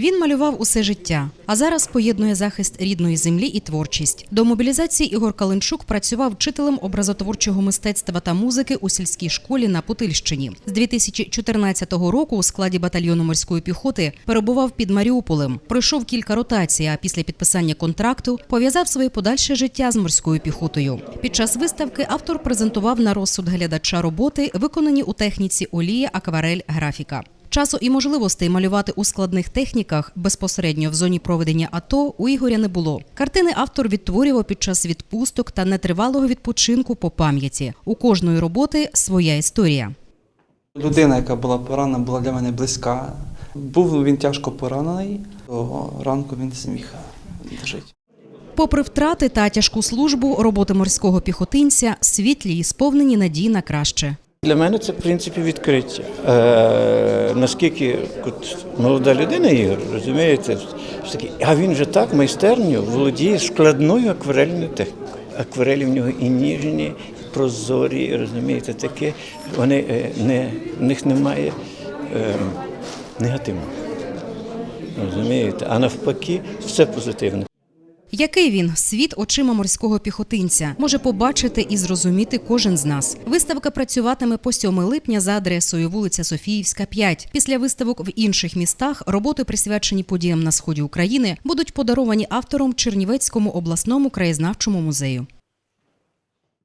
Він малював усе життя, а зараз поєднує захист рідної землі і творчість. До мобілізації Ігор Калинчук працював вчителем образотворчого мистецтва та музики у сільській школі на Путильщині. З 2014 року у складі батальйону морської піхоти перебував під Маріуполем. Пройшов кілька ротацій, а після підписання контракту пов'язав своє подальше життя з морською піхотою. Під час виставки автор презентував на розсуд глядача роботи, виконані у техніці олія, акварель, графіка. Часу і можливостей малювати у складних техніках безпосередньо в зоні проведення АТО у Ігоря не було. Картини автор відтворював під час відпусток та нетривалого відпочинку по пам'яті. У кожної роботи своя історія. Людина, яка була поранена, була для мене близька. Був він тяжко поранений, того ранку він зміг жити. Попри втрати та тяжку службу, роботи морського піхотинця світлі і сповнені надій на краще. Для мене це в принципі відкриття. Е, наскільки от, молода людина Ігор, розумієте, таки, а він же так майстерньо володіє складною акварельною технікою. Акварелі в нього і ніжні, і прозорі, розумієте, таке. Вони е, не, в них немає е, негативного. Розумієте? А навпаки, все позитивне. Який він світ очима морського піхотинця може побачити і зрозуміти кожен з нас. Виставка працюватиме по 7 липня за адресою вулиця Софіївська, 5. Після виставок в інших містах роботи, присвячені подіям на сході України, будуть подаровані автором Чернівецькому обласному краєзнавчому музею.